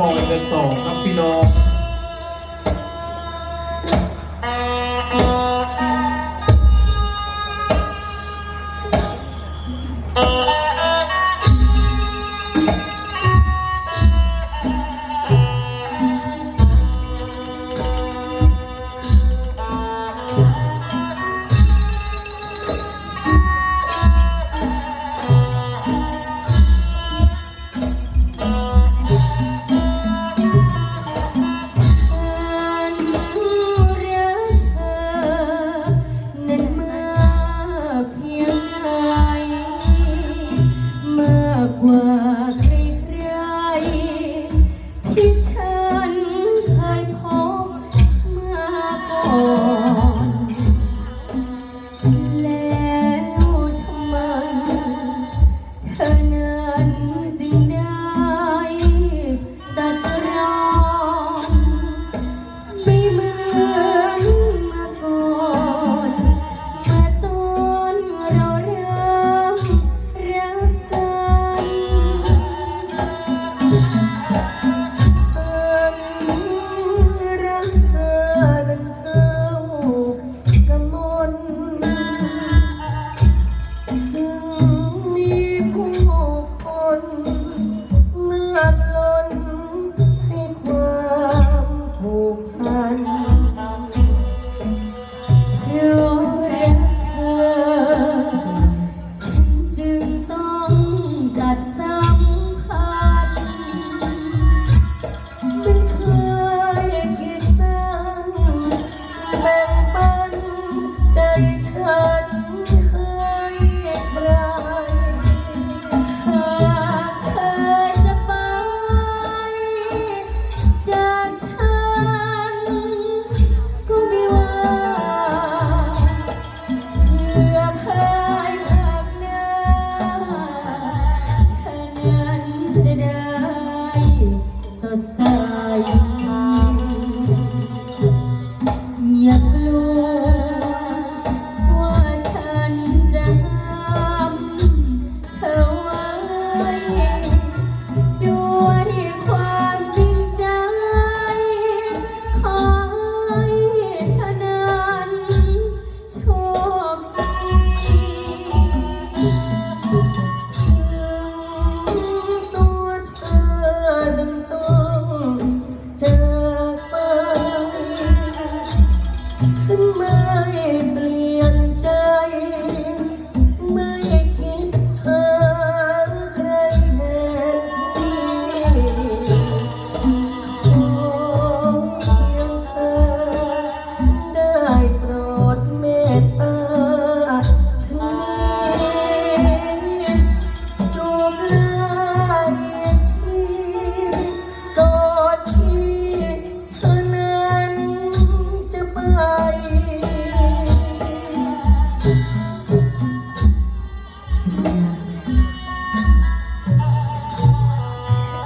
ปล่อยกันต่อครับพี่น้อง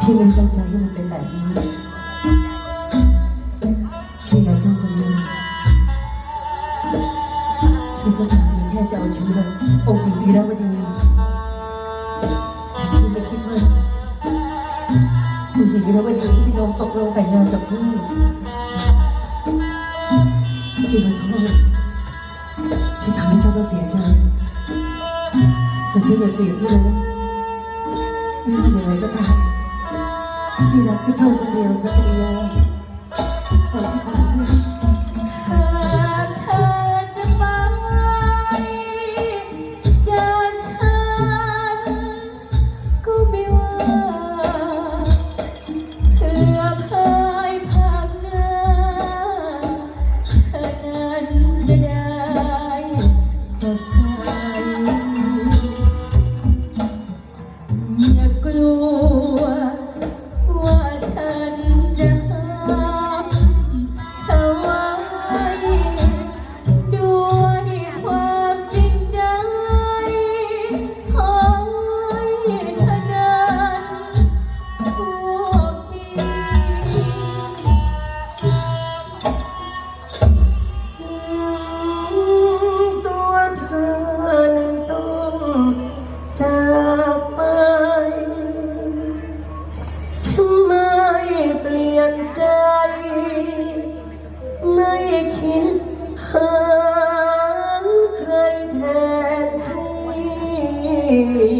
ที่ไม่ตั้งใจให้มันเป็นแบบนี้ที่เราเจ้าคนนี้ที่ก็ทำเองแค่จะเอาชีวิตอเค์หแล้วีรวดีที่ไม่คิดว่าองค์หแล้วีรวดีที่ลงตกลงแต่งงานกับพี่ที่ขอโทษที่ทำให้เจ้าต้เสียใจแต่ที่อย่าเปลี่ยนพี่เลยไม่ว่าอย่างไรก็ตาม ที่รักที่ชอคนเดียวจะเป็นยาขอที่ผ่านช่วย คิดหาใครแทนที่